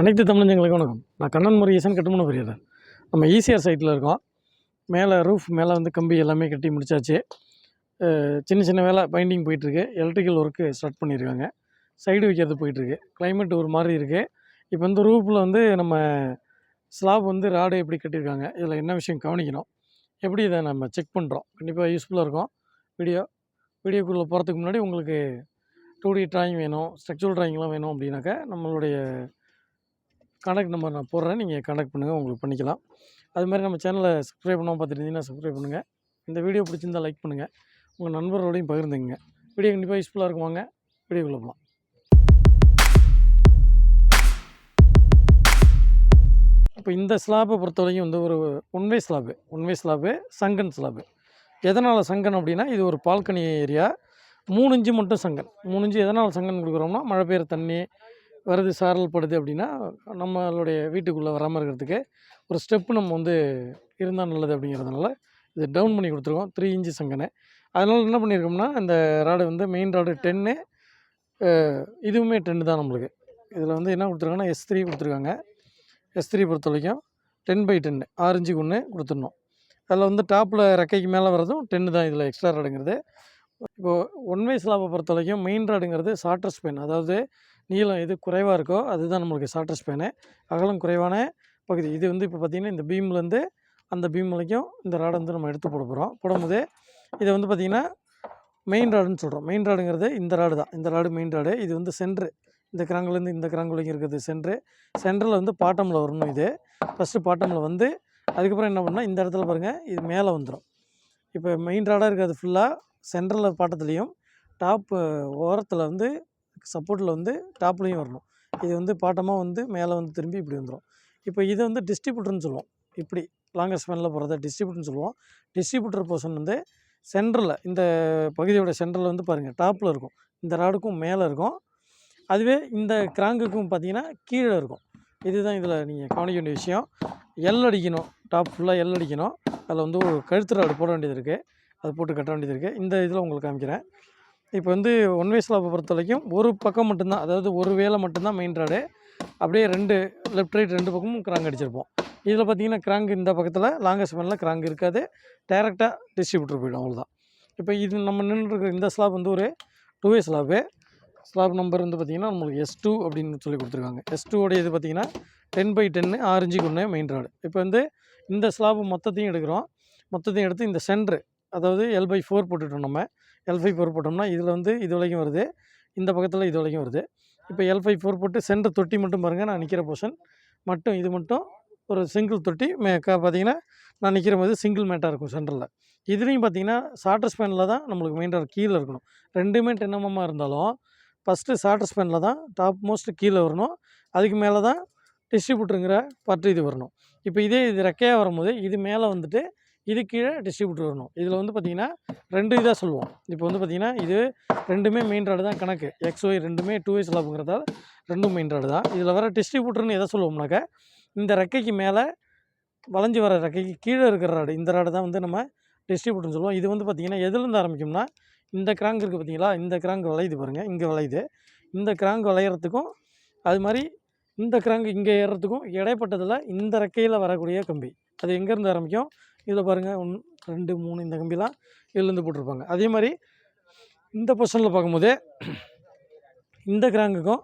அனைத்து தமிழஞ்சங்களுக்கு வணக்கம். நான் கண்ணன் முருகேசன் கட்டுமான பெரியதான் நம்ம ஈசிஆர் சைட்டில் இருக்கோம். மேலே ரூஃப் மேலே வந்து கம்பி எல்லாமே கட்டி முடிச்சாச்சு. சின்ன சின்ன வேலை பைண்டிங் போயிட்டுருக்கு. எலக்ட்ரிக்கல் ஒர்க்கு ஸ்டார்ட் பண்ணியிருக்காங்க சைடு வைக்கிறது போயிட்டுருக்கு. கிளைமேட் ஒரு மாதிரி இருக்குது இப்போ வந்து ரூஃபில் வந்து நம்ம ஸ்லாப் வந்து ராடு எப்படி கட்டியிருக்காங்க இதில் என்ன விஷயம் கவனிக்கணும் எப்படி இதை நம்ம செக் பண்ணுறோம் கண்டிப்பாக யூஸ்ஃபுல்லாக இருக்கும். வீடியோ வீடியோக்குள்ளே போகிறதுக்கு முன்னாடி உங்களுக்கு டூ டி ட்ராயிங் வேணும் ஸ்ட்ரக்சரல் ட்ராயிங்லாம் வேணும் அப்படின்னாக்கா நம்மளுடைய கான்டாக்ட் நம்பர் நான் போடுறேன். நீங்கள் கான்டாக்ட் பண்ணுங்கள் உங்களுக்கு பண்ணிக்கலாம். அது மாதிரி நம்ம சேனலை சப்ஸ்கிரைப் பண்ணாமல் பார்த்துருந்தீங்கன்னா சப்ஸ்கிரைப் பண்ணுங்கள் இந்த வீடியோ பிடிச்சிருந்தா லைக் பண்ணுங்கள் உங்கள் நண்பர்களோடையும் பகிர்ந்துங்க வீடியோ கண்டிப்பாக யூஸ்ஃபுல்லாக இருக்குவாங்க வீடியோக்குள்ளே போகலாம் இப்போ இந்த ஸ்லாப்பை பொறுத்த வரைக்கும் வந்து ஒரு one way slab one way slab sunken slab எதனால் சங்கன் அப்படின்னா இது ஒரு பால்கனி ஏரியா மூணு இஞ்சு மட்டும் சங்கன் மூணு இஞ்சு எதனால் சங்கன் கொடுக்குறோம்னா மழை பெய்கிற தண்ணி வருது சாரல் படுது அப்படின்னா நம்மளுடைய வீட்டுக்குள்ளே வராமல் இருக்கிறதுக்கு ஒரு ஸ்டெப்பு நம்ம வந்து இருந்தால் நல்லது அப்படிங்கிறதுனால இது டவுன் பண்ணி கொடுத்துருக்கோம். த்ரீ இன்ச்சு சங்கனை அதனால் என்ன பண்ணியிருக்கோம்னா இந்த ராடு வந்து மெயின் ராடு டென்னு இதுவுமே டென்னு தான் நம்மளுக்கு. இதில் வந்து என்ன கொடுத்துருக்காங்கன்னா எஸ் த்ரீ கொடுத்துருக்காங்க. எஸ் த்ரீ பொறுத்த வரைக்கும் டென் பை டென்னு ஆரஞ்சுக்கு ஒன்று கொடுத்துடணும். அதில் வந்து டாப்பில் ரெக்கைக்கு மேலே வர்றதும் டென்னு தான் இதில் எக்ஸ்ட்ரா ராடுங்கிறது. இப்போது ஒன் வே ஸ்லாப்பை பொறுத்த வரைக்கும் மெயின் ராடுங்கிறது ஷார்ட்டர் ஸ்பென் அதாவது நீளம் எது குறைவாக இருக்கோ அதுதான் நம்மளுக்கு ஷார்ட்டர் ஸ்பேனு அகலம் குறைவான பகுதி. இது வந்து இப்போ பார்த்திங்கன்னா இந்த பீம்லேருந்து அந்த பீம் வரைக்கும் இந்த ராடை வந்து நம்ம எடுத்து போட போகிறோம் போடும்போது இதை வந்து பார்த்திங்கன்னா மெயின் ராடுன்னு சொல்கிறோம் மெயின் ராடுங்கிறது இந்த ராடு தான். இந்த ராடு மெயின் ராடு இது வந்து சென்ட்ரு இந்த கிராங்குலேருந்து இந்த கிராங்கு வரைக்கும் இருக்கிறது சென்ட்ரு சென்டரில் வந்து பாட்டமில் வரணும் இது. ஃபஸ்ட்டு பாட்டமில் வந்து அதுக்கப்புறம் என்ன பண்ணால் இந்த இடத்துல பாருங்கள் இது மேலே வந்துடும் இப்போ மெயின் ராடாக இருக்கிறது ஃபுல்லாக சென்ட்ரலில் பாட்டத்துலேயும் டாப்பு ஓரத்தில் வந்து சப்போர்ட்டில் வந்து டாப்லேயும் வரணும். இது வந்து பாட்டமாக வந்து மேலே வந்து திரும்பி இப்படி வந்துடும் இப்போ இதை வந்து டிஸ்ட்ரிபியூட்டர்னு சொல்லுவோம். இப்படி லாங்கஸ்ட் ஸ்பேனில் போகிறத டிஸ்ட்ரிபியூட்டர்னு சொல்லுவோம். டிஸ்ட்ரிபியூட்டர் போர்ஷன் வந்து சென்டரில் இந்த பகுதியோட சென்டரில் வந்து பாருங்கள் டாப்பில் இருக்கும். இந்த ராடுக்கும் மேலே இருக்கும். அதுவே இந்த கிராங்குக்கும் பார்த்தீங்கன்னா கீழே இருக்கும். இதுதான் இதில் நீங்கள் கவனிக்க வேண்டிய விஷயம். எல் அடிக்கணும். டாப் ஃபுல்லாக எல் அடிக்கணும். அதில் வந்து ஒரு கழுத்து ராடு போட வேண்டியது இருக்குது அது போட்டு கட்ட வேண்டியது இருக்குது இந்த இதில் உங்களுக்கு காமிக்கிறேன். இப்போ வந்து ஒன் வே ஸ்லாப்பை பொறுத்த வரைக்கும் ஒரு பக்கம் மட்டும்தான் அதாவது ஒரு வேலை மட்டும்தான் மெயின் ராடு அப்படியே ரெண்டு லெஃப்ட் ரைட் ரெண்டு பக்கமும் கிராங்க் அடிச்சிருப்போம். இதில் பார்த்தீங்கன்னா கிராங்க் இந்த பக்கத்தில் லாங்கஸ்ட் மேனில் கிராங்க் இருக்காது. டைரெக்டாக டிஸ்ட்ரிபியூட்டர் போயிடும் அவ்வளோதான் இப்போ இது நம்ம நின்றுருக்கிற இந்த ஸ்லாப் வந்து ஒரு two way slab slab number வந்து பார்த்திங்கன்னா நம்மளுக்கு எஸ் டூ அப்படின்னு சொல்லி கொடுத்துருக்காங்க. எஸ் டூவோடைய இது பார்த்திங்கன்னா டென் பை டென்னு ஆரஞ்சுக்கு ஒன்று மெயின் ராடு இப்போ வந்து இந்த ஸ்லாப் மொத்தத்தையும் எடுக்கிறோம். மொத்தத்தையும் எடுத்து இந்த சென்ட்ரு அதாவது எல் பை ஃபோர் போட்டுட்டோம் நம்ம. எல்ஃபை ஃபோர் போட்டோம்னா இதில் வந்து இது வரைக்கும் வருது. இந்த பக்கத்தில் இது வரைக்கும் வருது. இப்போ எல்ஃபை ஃபோர் போட்டு சென்டர் தொட்டி மட்டும் பாருங்கள் நான் நிற்கிற போர்ஷன் மட்டும் இது மட்டும் ஒரு சிங்கிள் தொட்டி. மே பார்த்தீங்கன்னா நான் நிற்கிற போது சிங்கிள் மேட்டாக இருக்கும் சென்டரில் இதுலேயும் பார்த்தீங்கன்னா சாட்டர் ஸ்பேனில் தான் நம்மளுக்கு மெயின் கீழே இருக்கணும். ரெண்டுமே டென்னமமாக இருந்தாலும் ஃபஸ்ட்டு ஷார்ட்டர் ஸ்பேனில் தான் டாப் மோஸ்ட் கீழே வரணும். அதுக்கு மேலே தான் டிஸ்ட்ரிபியூட்டருங்கிற பார்ட்டு இது வரணும். இப்போ இதே இது ரெக்கையாக வரும்போது இது மேலே வந்துட்டு இது கீழே டிஸ்ட்ரிபியூட்டர் வரணும். இதில் வந்து பார்த்திங்கன்னா ரெண்டு இதாக சொல்லுவோம். இப்போ வந்து பார்த்திங்கன்னா இது ரெண்டுமே மெயின் ராடு தான் கணக்கு. எக்ஸ் ஒய் ரெண்டுமே டூ ஒய் ஸ்லாப்புங்கிறதால ரெண்டும் மெயின் ராடு தான். இதில் வர டிஸ்ட்ரிபியூட்டர்னு எதை சொல்லுவோம்னாக்கா இந்த ரெக்கைக்கு மேலே வளைஞ்சி வர ரெக்கைக்கு கீழே இருக்கிற ராடு இந்த ராடு தான் வந்து நம்ம டிஸ்ட்ரிபியூட்டர்னு சொல்லுவோம். இது வந்து பார்த்திங்கன்னா எதுலேருந்து ஆரம்பிக்கும்னா இந்த கிராங்க் இருக்குது பார்த்தீங்களா இந்த கிராங்க் வளையுது பாருங்கள் இங்கே வளையுது. இந்த கிராங்க் விளையிறதுக்கும் அது மாதிரி இந்த கிராங்க் இங்கே ஏறுறதுக்கும் இடைப்பட்டதில் இந்த ரெக்கையில் வரக்கூடிய கம்பி. அது எங்கேருந்து ஆரம்பிக்கும்? இதில் பாருங்கள் ஒன் ரெண்டு மூணு இந்த கம்பிலாம் இதுலேருந்து போட்டிருப்பாங்க. அதே மாதிரி இந்த பொசிஷனில் பார்க்கும்போது இந்த கிராங்குக்கும்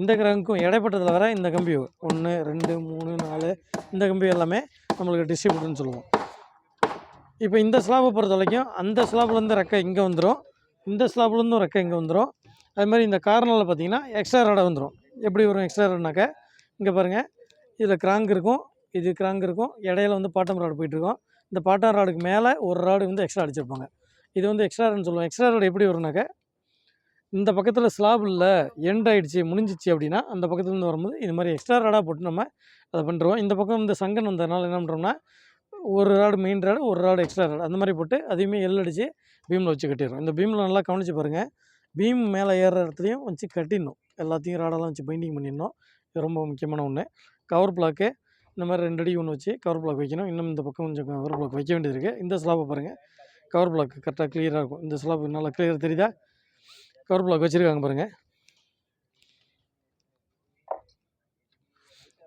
இந்த கிராங்குக்கும் இடைப்பட்டதில் வர இந்த கம்பி ஒன்று ரெண்டு மூணு நாலு இந்த கம்பி எல்லாமே நம்மளுக்கு டிஸ்ட்ரிபியூட்னு சொல்லுவோம். இப்போ இந்த ஸ்லாபை பொறுத்த வரைக்கும் அந்த ஸ்லாப்லேருந்து ரெக்கை இங்கே வந்துடும் இந்த ஸ்லாப்லேருந்தும் ரெக்கை இங்கே வந்துடும் அது மாதிரி இந்த கார்னரில் பார்த்தீங்கன்னா எக்ஸ்ட்ரா ரடை வந்துடும் எப்படி வரும் எக்ஸ்ட்ரா ராடுனாக்கா இங்கே பாருங்கள் இதில் கிராங்க் இருக்கும். இது கிராங்க் இருக்கும். இடையில வந்து பாட்டம் ராடு போயிட்டுருக்கோம். இந்த பாட்டம் ராடுக்கு மேலே ஒரு ராடு வந்து எக்ஸ்ட்ரா அடிச்சிருப்பாங்க. இது வந்து எக்ஸ்ட்ரா ராடுன்னு சொல்லுவோம் எக்ஸ்ட்ரா ராடு எப்படி வரும்னாக்க இந்த பக்கத்தில் ஸ்லாப் இல்லை எண்ட் ஆகிடுச்சி முடிஞ்சிச்சு அப்படின்னா அந்த பக்கத்துலேருந்து வரும்போது இது மாதிரி எக்ஸ்ட்ரா ராடாக போட்டு நம்ம அதை பண்ணுறோம் இந்த பக்கம் இந்த சங்கன் வந்ததுனால என்ன பண்ணுறோம்னா ஒரு ராடு மெயின் ராடு ஒரு ராடு எக்ஸ்ட்ரா ராடு அந்த மாதிரி போட்டு அதையுமே எல் அடித்து பீமில் வச்சு கட்டிடுறோம். இந்த பீமில் நல்லா கவனித்து பாருங்கள் பீம் மேலே ஏறுற இடத்துலையும் வச்சு கட்டிடணும். எல்லாத்தையும் ராடெல்லாம் வச்சு பைண்டிங் பண்ணிடணும். இது ரொம்ப முக்கியமான ஒன்று கவர் பிளாக்கு இந்த மாதிரி ரெண்டு அடி ஒன்று வச்சு கவர் பிளாக் வைக்கணும். இன்னும் இந்த பக்கம் கொஞ்சம் கவர் பிளாக் வைக்க வேண்டியது இருக்குது இந்த ஸ்லாப்பை பாருங்கள் கவர் பிளாக் கரெக்டாக கிளியராக இருக்கும். இந்த ஸ்லாப் நல்லா கிளியர் தெரியுதா? கவர் பிளாக் வச்சுருக்காங்க பாருங்கள்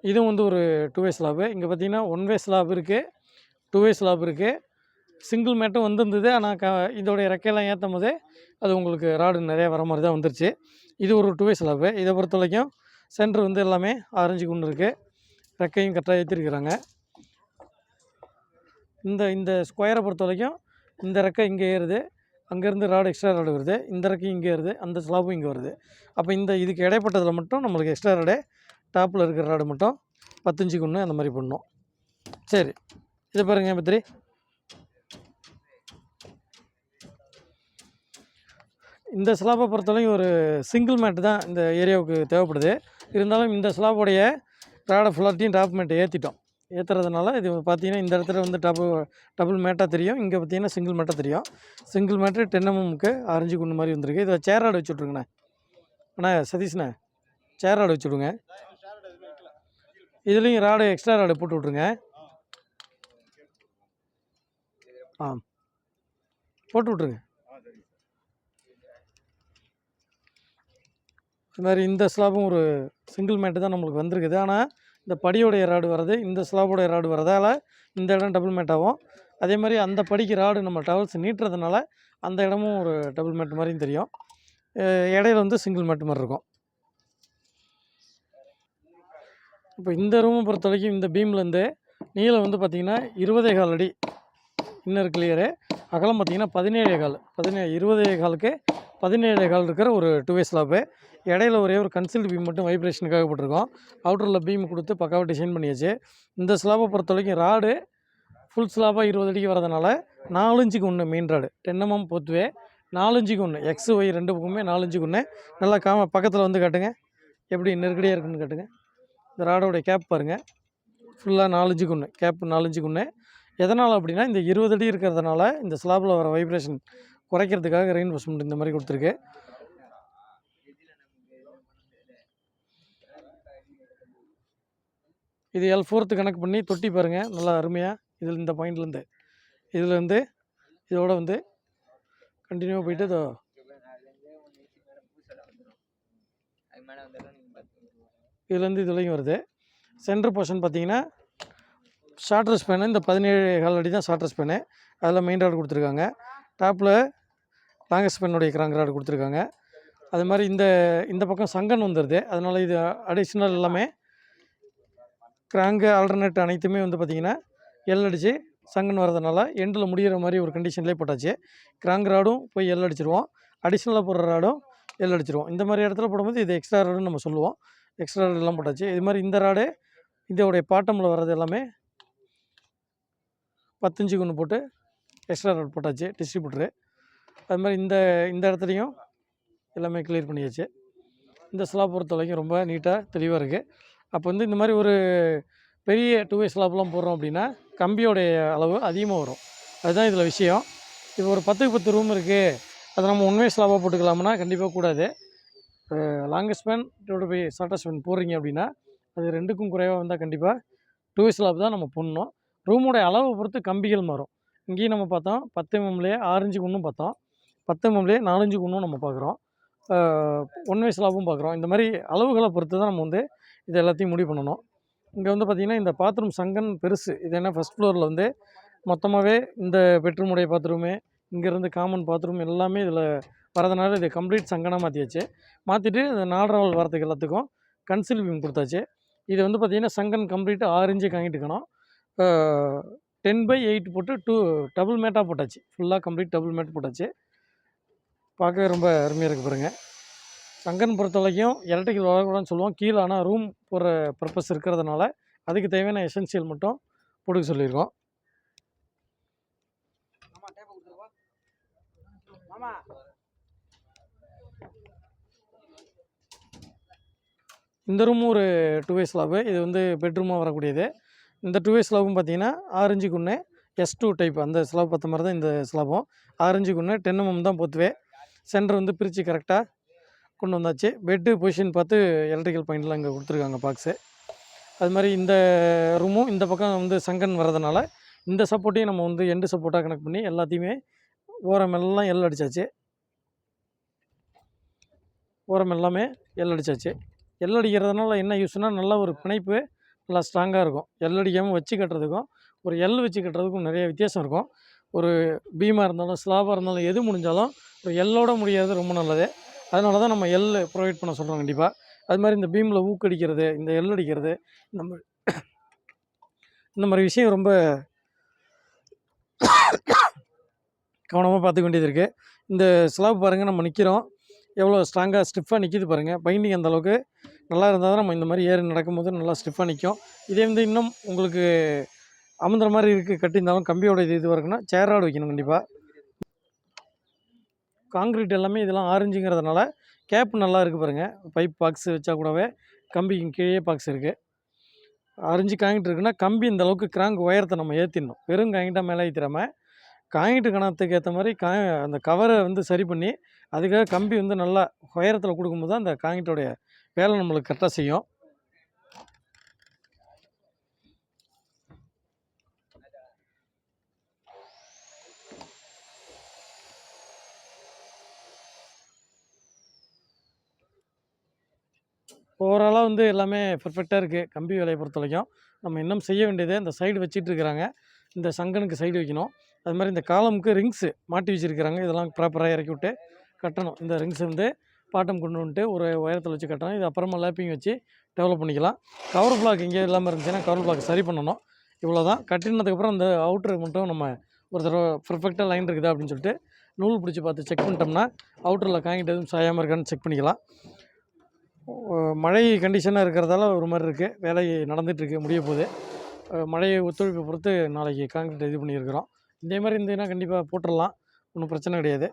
இதுவும் வந்து ஒரு டூ வே ஸ்லாப்பு இங்கே பார்த்தீங்கன்னா ஒன் வே ஸ்லாப் இருக்குது டூ வே ஸ்லாப் இருக்குது சிங்கிள் மேட்டும் வந்திருந்தது. ஆனால் க இதோடைய ரெக்கையெல்லாம் ஏற்றும் போதே அது உங்களுக்கு ராடு நிறையா வர மாதிரி தான் வந்துருச்சு. இது ஒரு டூ வே ஸ்லாப்பு இதை பொறுத்த வரைக்கும் சென்டர் வந்து எல்லாமே ஆரஞ்சு கொண்டு இருக்குது ரெக்கையும் கரெக்டாக ஏற்றிருக்கிறாங்க இந்த இந்த ஸ்கொயரை பொறுத்த வரைக்கும் இந்த ரெக்கை இங்கே ஏறுது அங்கேருந்து ராடு எக்ஸ்ட்ரா ராடு வருது. இந்த ரெக்கையும் இங்கே ஏறுது அந்த ஸ்லாப்பும் இங்கே வருது. அப்போ இந்த இதுக்கு இடைப்பட்டதில் மட்டும் நம்மளுக்கு எக்ஸ்ட்ரா ராடே டாப்பில் இருக்கிற ராடு மட்டும் பத்தஞ்சுக்கு ஒன்று அந்த மாதிரி பண்ணோம் சரி. இதை பாருங்க பத்திரி இந்த ஸ்லாப்பை பொறுத்தவரைக்கும் ஒரு சிங்கிள் மேட்டு தான் இந்த ஏரியாவுக்கு தேவைப்படுது. இருந்தாலும் இந்த ஸ்லாப்போடைய ராடை ஃபுல்லாத்தையும் டாப் மேட்டை ஏற்றிட்டோம் ஏற்றுறதுனால இது பார்த்தீங்கன்னா இந்த இடத்துல வந்து டபு டபுள் மேட்டாக தெரியும். இங்கே பார்த்தீங்கன்னா சிங்கிள் மேட்டாக தெரியும். சிங்கிள் மேட்டு டென் எம்எம்க்கு ஆரஞ்சு குண்டு மாதிரி வந்திருக்கு. இதில் சேர் ராடு வச்சுட்ருங்கண்ணே அண்ணா சதீஷ்ண்ணே சேர் ராடு வச்சு விடுங்க. இதுலேயும் ராடு எக்ஸ்ட்ரா ராடு போட்டு விட்ருங்க ஆ போட்டு விட்ருங்க இது மாதிரி இந்த ஸ்லாபும் ஒரு சிங்கிள் மேட்டு தான் நம்மளுக்கு வந்திருக்குது. ஆனால் இந்த படியோடைய ராடு வர்றது இந்த ஸ்லாபோடைய ராடு வரதால இந்த இடம் டபுள் மேட் ஆகும். அதே மாதிரி அந்த படிக்கு ராடு நம்ம டவல்ஸ் நீட்டுறதுனால அந்த இடமும் ஒரு டபுள் மேட் மாதிரியும் தெரியும். இடையில வந்து சிங்கிள் மேட் மாதிரி இருக்கும். இப்போ இந்த ரூமை பொறுத்த வரைக்கும் இந்த பீம்லேருந்து நீளம் வந்து பார்த்திங்கன்னா இருபதே கால் அடி. இன்னர் கிளியரு அகலம் பார்த்திங்கன்னா பதினேழே கால். பதினே இருபதே காலுக்கு பதினேழே கால் இருக்கிற ஒரு டூ வே ஸ்லாப்பு இடையில ஒரே ஒரு கன்சில்டு பீம் மட்டும் வைப்ரேஷனுக்காக போட்டிருக்கோம். அவுட்டரில் பீம் கொடுத்து பக்காவாக டிசைன் பண்ணியாச்சு. இந்த ஸ்லாப்பை பொறுத்த வரைக்கும் ராடு ஃபுல் ஸ்லாப்பாக இருபது அடிக்கு வரதுனால நாலஞ்சுக்கு ஒன்று மெயின் ராடு டென்னமம் mm பொத்துவே நாலஞ்சுக்கு ஒன்று எக்ஸ் ஒய் ரெண்டு பக்கமே நாலஞ்சுக்கு ஒன்று நல்லா காம பக்கத்தில் வந்து காட்டுங்க. எப்படி நெருக்கடியாக இருக்குன்னு காட்டுங்க. இந்த ராடோடைய கேப் பாருங்கள் ஃபுல்லாக நாலஞ்சுக்கு ஒன்று கேப் நாலஞ்சுக்கு ஒன்று எதனால் அப்படின்னா இந்த இருபது அடி இருக்கிறதுனால இந்த ஸ்லாப்பில் வர வைப்ரேஷன் குறைக்கிறதுக்காக ரெயின்ஃபோர்ஸ்மெண்ட் இந்த மாதிரி கொடுத்துருக்கு. இது எல் ஃபோர்த்து கணக்கு பண்ணி தொட்டி பாருங்கள் நல்லா அருமையாக இதில் இந்த பாயிண்ட்லேருந்து இதுலேருந்து இதோட வந்து கண்டினியூவாக போயிட்டு இதோ. இதுலேருந்து இது வரைக்கும் வருது. சென்ட்ரு போர்ஷன் பார்த்தீங்கன்னா ஷார்ட்ரஸ் பேனு இந்த பதினேழு கால் அடி தான் ஷார்ட்ரஸ் பேனு அதில் மெயின் ராடு கொடுத்துருக்காங்க. டாப்பில் லாங்கஸ்ட் பேனுடைய கிராங்க் ராடு கொடுத்துருக்காங்க. அது மாதிரி இந்த இந்த பக்கம் சங்கன் வந்துடுது அதனால் இது அடிஷ்னல் எல்லாமே கிராங்கு ஆல்டர்னேட் அனைத்துமே வந்து பார்த்திங்கன்னா எல் அடித்து சங்கன் வரதுனால எண்டில் முடிகிற மாதிரி ஒரு கண்டிஷன்லேயே போட்டாச்சு. கிராங்க் ராடும் போய் எல் அடிச்சிருவோம். அடிஷ்னலாக போடுற ராடும் எல் அடிச்சிருவோம். இந்த மாதிரி இடத்துல போடும்போது இது எக்ஸ்ட்ரா ராடுன்னு நம்ம சொல்லுவோம். எக்ஸ்ட்ரா ராடெல்லாம் போட்டாச்சு. இது மாதிரி இந்த ராடு இதோடைய பாட்டமில் வர்றது எல்லாமே பத்தஞ்சுக்கு ஒன்று போட்டு எக்ஸ்ட்ரா ரோட் போட்டாச்சு டிஸ்ட்ரிபியூட்ரு அது மாதிரி இந்த இந்த இடத்துலையும் எல்லாமே கிளியர் பண்ணியாச்சு. இந்த ஸ்லாப் பொறுத்த வரைக்கும் ரொம்ப நீட்டாக தெளிவாக இருக்குது அப்போ வந்து இந்த மாதிரி ஒரு பெரிய டூ வே ஸ்லாப்லாம் போடுறோம் அப்படின்னா கம்பியோடைய அளவு அதிகமாக வரும். அதுதான் இதில் விஷயம். இப்போ ஒரு பத்துக்கு பத்து ரூம் இருக்குது அதை நம்ம ஒன் வே ஸ்லாபாக போட்டுக்கலாம்னா கண்டிப்பாக கூடாது. Longest span two by shortest span போடுறீங்க அப்படின்னா அது ரெண்டுக்கும் குறைவாக வந்தால் கண்டிப்பாக டூ வே ஸ்லாப் தான் நம்ம போடணும். ரூமோடைய அளவை பொறுத்து கம்பிகள் மாறும். இங்கேயும் நம்ம பார்த்தோம் பத்து எம்எம்லேயே ஆரஞ்சு குன்னும் பார்த்தோம். பத்து எம்எம்லேயே நாலஞ்சு குன்னும் நம்ம பார்க்குறோம். ஒன் வே ஸ்லாப்பும் பார்க்குறோம். இந்த மாதிரி அளவுகளை பொறுத்து தான் நம்ம வந்து இது எல்லாத்தையும் முடிவு பண்ணணும். இங்கே வந்து பார்த்திங்கன்னா இந்த பாத்ரூம் சங்கன் பெருசு. இது என்ன ஃபஸ்ட் ஃப்ளோரில் வந்து மொத்தமாகவே இந்த பெட்ரூமுடைய பாத்ரூமு இங்கேருந்து காமன் பாத்ரூம் எல்லாமே இதில் வரதுனால இது கம்ப்ளீட் சங்கனாக மாற்றியாச்சு மாற்றிட்டு இந்த நாலராவல் வரத்துக்கு எல்லாத்துக்கும் கன்சில் பீம் கொடுத்தாச்சு. இது வந்து பார்த்திங்கன்னா சங்கன் கம்ப்ளீட் ஆரஞ்சு காங்கிட்டுக்கணும் டென் பை எயிட் போட்டு டூ டபுள் மேட்டாக போட்டாச்சு. ஃபுல்லாக கம்ப்ளீட் டபுள் மேட் போட்டாச்சு. பார்க்கவே ரொம்ப அருமையாக இருக்குது பாருங்கள் சங்கன் பொறுத்த வரைக்கும் எலக்ட்ரிக்கல் வரக்கூடாதுன்னு சொல்லுவோம். கீழே ஆனால் ரூம் போடுற பர்பஸ் இருக்கிறதுனால அதுக்கு தேவையான எசென்சியல் மட்டும் போட்டுக்க சொல்லியிருக்கோம். இந்த ரூமும் ஒரு டூ வே ஸ்லாபு இது வந்து பெட்ரூமாக வரக்கூடியது. இந்த டூ வே பார்த்தீங்கன்னா ஆரஞ்சு குண்ணே எஸ் டூ டைப் அந்த ஸ்லாப் பார்த்த மாதிரி தான் இந்த ஸ்லாபும் ஆரஞ்சு குண்ணே டென் எம்எம் தான் பொத்துவே. சென்டர் வந்து பிரித்து கரெக்டாக கொண்டு வந்தாச்சு. பெட்டு பொசிஷன் பார்த்து எலக்ட்ரிக்கல் பாயிண்டில் இங்கே கொடுத்துருக்காங்க பாக்ஸு அது மாதிரி இந்த ரூமும் இந்த பக்கம் வந்து சங்கன் வர்றதுனால இந்த சப்போர்ட்டையும் நம்ம வந்து எண்டு சப்போர்ட்டாக கனெக்ட் பண்ணி எல்லாத்தையுமே ஓரம் எல்லாம் எல் அடித்தாச்சு ஓரம் எல்லாமே எல் அடித்தாச்சு எல் அடிக்கிறதுனால என்ன யூஸ்னால் நல்ல ஒரு பிணைப்பு நல்லா ஸ்ட்ராங்காக இருக்கும். எல் அடிக்காமல் வச்சு கட்டுறதுக்கும் ஒரு எல் வச்சு கட்டுறதுக்கும் நிறைய வித்தியாசம் இருக்கும். ஒரு பீமாக இருந்தாலும் ஸ்லாபாக இருந்தாலும் எது முடிஞ்சாலும் ஒரு எல்லோட முடியாது ரொம்ப நல்லது. அதனால தான் நம்ம எல் ப்ரொவைட் பண்ண சொல்கிறோம் கண்டிப்பாக அது மாதிரி இந்த பீமில் ஊக்கடிக்கிறது இந்த எல் அடிக்கிறது இந்த மாதிரி இந்த மாதிரி விஷயம் ரொம்ப கவனமாக பார்த்துக்க வேண்டியது இருக்குது இந்த ஸ்லாப் பாருங்கள் நம்ம நிற்கிறோம் எவ்வளோ ஸ்ட்ராங்காக ஸ்டிஃபாக நிற்கிது பாருங்கள் பைண்டிங் அந்த அளவுக்கு நல்லா இருந்தால் தான் நம்ம இந்த மாதிரி ஏறி நடக்கும்போது நல்லா ஸ்டிஃபாக நிற்கும் இதே வந்து இன்னும் உங்களுக்கு அமுந்துற மாதிரி இருக்குது கட்டியிருந்தாலும் கம்பியோட இது இது இருக்குன்னா சேராடு வைக்கணும் கண்டிப்பாக காங்கிரீட் எல்லாமே இதெல்லாம் ஆரஞ்சுங்கிறதுனால கேப் நல்லா இருக்குது பாருங்கள் பைப் பாக்ஸ் வச்சா கூடவே கம்பிக்கு கீழே பாக்ஸ் இருக்குது அரிஞ்சு காங்கிட்டு இருக்குன்னா கம்பி இந்த அளவுக்கு கிராங்க் உயரத்தை நம்ம ஏற்றிடணும் வெறும் காங்கிட்டாக மேலே ஏற்றிடாமல் காங்கிட்டு கணத்துக்கு ஏற்ற மாதிரி கா அந்த கவரை வந்து சரி பண்ணி அதுக்காக கம்பி வந்து நல்லா உயரத்தில் கொடுக்கும்போது தான் அந்த காங்கிட்டோடைய வேலை நம்மளுக்கு கரெக்டாக செய்யும். ஓவராலாக வந்து எல்லாமே பர்ஃபெக்டாக இருக்குது கம்பி வேலையை பொறுத்த வரைக்கும். நம்ம இன்னும் செய்ய வேண்டியது இந்த சைடு வச்சிட்டு இருக்கிறாங்க. இந்த சங்கனுக்கு சைடு வைக்கணும். அது மாதிரி இந்த காலமுக்கு ரிங்ஸு மாட்டி வச்சுருக்கிறாங்க. இதெல்லாம் ப்ராப்பராக இறக்கி விட்டு கட்டணும். இந்த ரிங்ஸ் வந்து பாட்டம் கொண்டு வந்துட்டு ஒரு உயரத்தில் வச்சு கட்டணும் இது அப்புறமா லேப்பிங் வச்சு டெவலப் பண்ணிக்கலாம். கவர் பிளாக் எங்கேயும் இல்லாமல் இருந்துச்சுன்னா கவர் பிளாக் சரி பண்ணணும். இவ்வளோ தான் கட்டினதுக்கப்புறம் இந்த அவுட்ரு மட்டும் நம்ம ஒரு தடவை பர்ஃபெக்டாக லைன் இருக்குதா அப்படின்னு சொல்லிட்டு நூல் பிடிச்சி பார்த்து செக் பண்ணிட்டோம்னா அவுட்டரில் காங்கிட்டு எதுவும் சாயாமல் இருக்கான்னு செக் பண்ணிக்கலாம். மழை கண்டிஷனாக இருக்கிறதால ஒரு மாதிரி இருக்குது வேலை நடந்துகிட்ருக்கு முடிய போகுது. மழையை ஒத்துழைப்பை பொறுத்து நாளைக்கு காங்கிரீட் இது பண்ணியிருக்கிறோம். இதே மாதிரி இருந்ததுன்னா கண்டிப்பாக போட்டுடலாம். ஒன்றும் பிரச்சனை கிடையாது.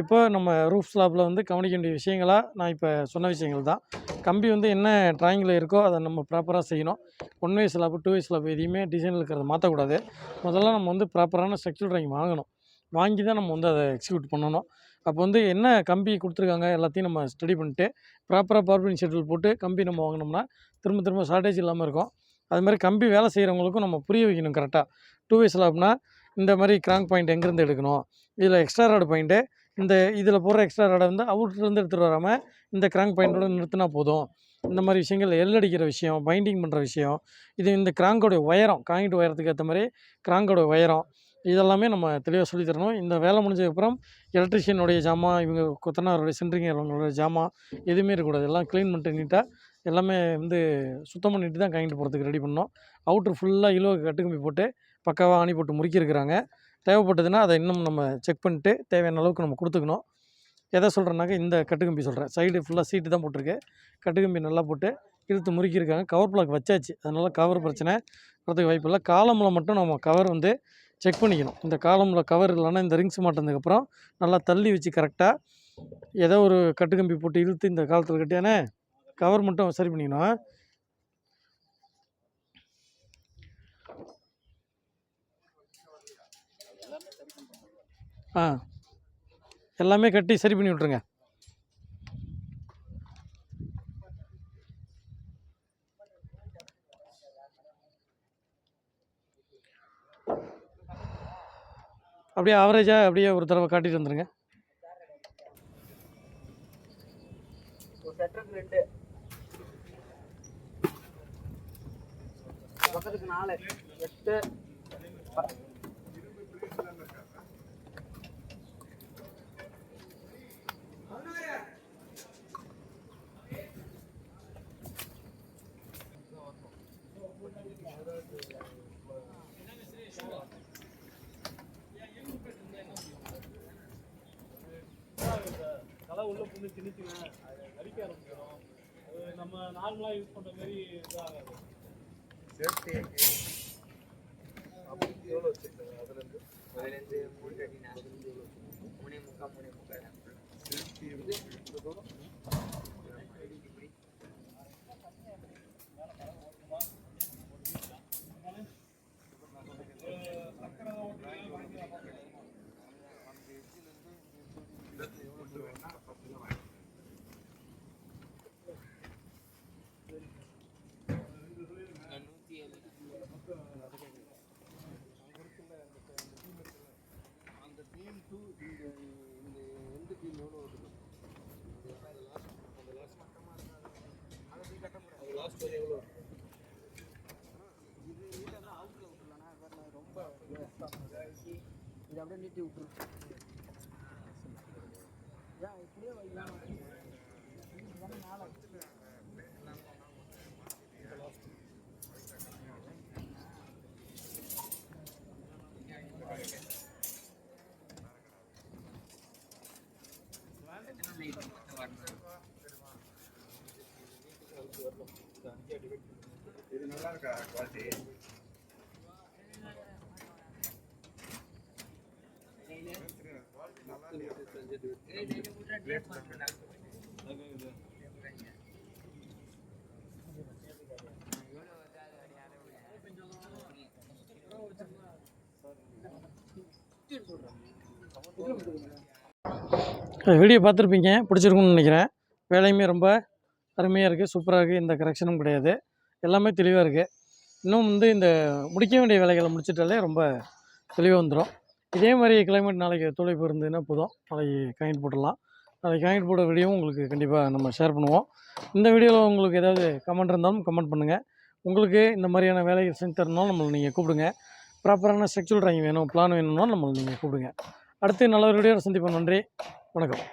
இப்போ நம்ம ரூஃப் ஸ்லாப்பில் வந்து கவனிக்க வேண்டிய விஷயங்களாக நான் இப்போ சொன்ன விஷயங்கள் தான். கம்பி வந்து என்ன ட்ராயிங்கில் இருக்கோ அதை நம்ம ப்ராப்பராக செய்யணும். One way slab two way slab எதையுமே டிசைனில் இருக்கிறத மாற்றக்கூடாது முதல்ல நம்ம வந்து ப்ராப்பரான ஸ்ட்ரக்சர் ட்ராயிங் வாங்கணும். வாங்கி தான் நம்ம வந்து அதை எக்ஸிக்யூட் பண்ணணும். அப்போ வந்து என்ன கம்பி கொடுத்துருக்காங்க எல்லாத்தையும் நம்ம ஸ்டடி பண்ணிட்டு ப்ராப்பராக பவர் ஷெட்யூல் போட்டு கம்பி நம்ம வாங்கினோம்னா திரும்ப திரும்ப ஷார்ட்டேஜ் இல்லாமல் இருக்கும். அது மாதிரி கம்பி வேலை செய்கிறவங்களுக்கும் நம்ம புரிய வைக்கணும் கரெக்டாக டூ வே ஸ்லாப்னா இந்த மாதிரி கிராங்க் பாயிண்ட் எங்கேருந்து எடுக்கணும்? இதில் எக்ஸ்ட்ரா ராடு பாயிண்ட்டு இந்த இதில் போடுற எக்ஸ்ட்ரா ராடை வந்து அவுட்லேருந்து எடுத்துகிட்டு வராமல் இந்த கிராங்க் பாயிண்டோட நிறுத்தினா போதும். இந்த மாதிரி விஷயங்கள் எல் அடிக்கிற விஷயம் பைண்டிங் பண்ணுற விஷயம் இது இந்த கிராங்கோடைய உயரம் காங்கிட்டு உயரத்துக்கு ஏற்ற மாதிரி கிராங்கோட உயரம் இதெல்லாமே நம்ம தெளிவாக சொல்லித் தரணும். இந்த வேலை முடிஞ்சதுக்கப்புறம் எலக்ட்ரிஷியனுடைய ஜாமான் இவங்க கொத்தனாருடைய சென்ட்ரிங் அவங்களோட ஜாமான் எதுவுமே இருக்கக்கூடாது. எல்லாம் க்ளீன் பண்ணிட்டு நீட்டாக எல்லாமே வந்து சுத்தம் பண்ணிட்டு தான் காங்கிட்டு போகிறதுக்கு ரெடி பண்ணோம் அவுட்ரு ஃபுல்லாக இலோ கட்டுக்கம்பி போட்டு பக்காவாக ஆணி போட்டு முறுக்கியிருக்கிறாங்க. தேவைப்பட்டதுன்னா அதை இன்னும் நம்ம செக் பண்ணிட்டு தேவையான அளவுக்கு நம்ம கொடுத்துக்கணும். எதை சொல்கிறேன்னாக்க இந்த கட்டுக்கம்பி சொல்கிறேன் சைடு ஃபுல்லாக சீட்டு தான் போட்டிருக்கு. கட்டுக்கம்பி நல்லா போட்டு இழுத்து முறுக்கியிருக்காங்க. கவர் பிளாக் வச்சாச்சு. அதனால் கவர் பிரச்சனை வரதுக்கு வாய்ப்பு இல்லை. காலமில் மட்டும் நம்ம கவர் வந்து செக் பண்ணிக்கணும். இந்த காலமில் கவர் இல்லைன்னா இந்த ரிங்ஸ் மாட்டினதுக்கப்புறம் நல்லா தள்ளி வச்சு கரெக்டாக ஏதோ ஒரு கட்டுக்கம்பி போட்டு இழுத்து இந்த காலத்தில் கட்டியானே கவர் மட்டும் சரி பண்ணிக்கணும். ஆ. எல்லாமே கட்டி சரி பண்ணி விட்ருங்க அப்படியே ஆவரேஜாக அப்படியே ஒரு தடவை காட்டிட்டு வந்துருங்க. ரெண்டு பக்கத்துக்கு நாலு எட்டு உள்ள புண்ணு திணிச்சுங்க அடிக்க ஆரம்பிச்சிடும் அது நம்ம நார்மலாக யூஸ் பண்ணுற மாதிரி இதாகாது. அதுலேருந்து மூணு இது அப்படியே ஏன் இப்படியே வைக்கலாம் இது நல்லா இருக்கா குவாலிட்டி வீடியோ பார்த்துருப்பீங்க பிடிச்சிருக்குன்னு நினைக்கிறேன். வேலையுமே ரொம்ப அருமையாக இருக்குது சூப்பராக இருக்குது எந்த கரெக்ஷனும் கிடையாது. எல்லாமே தெளிவாக இருக்குது இன்னும் வந்து இந்த முடிக்க வேண்டிய வேலைகளை முடிச்சிட்டாலே ரொம்ப தெளிவாக வந்துடும் இதே மாதிரி கிளைமேட் நாளைக்கு தொலைப்பு இருந்ததுன்னா போதும் நாளைக்கு கைண்ட் போட்டுடலாம். நாளைக்கு வாங்கிட்டு போட வீடியோவும் உங்களுக்கு கண்டிப்பாக நம்ம ஷேர் பண்ணுவோம். இந்த வீடியோவில் உங்களுக்கு ஏதாவது கமெண்ட் இருந்தாலும் கமெண்ட் பண்ணுங்கள் உங்களுக்கு இந்த மாதிரியான வேலைகள் செஞ்சு தரணும்னாலும் நம்மளை நீங்கள் கூப்பிடுங்க. ப்ராப்பரான ஸ்ட்ரக்சர் ட்ராயிங் வேணும் பிளான் வேணும்னா நம்மளை நீங்கள் கூப்பிடுங்க. அடுத்து நல்ல வீடியோ சந்திப்போம். நன்றி. வணக்கம்.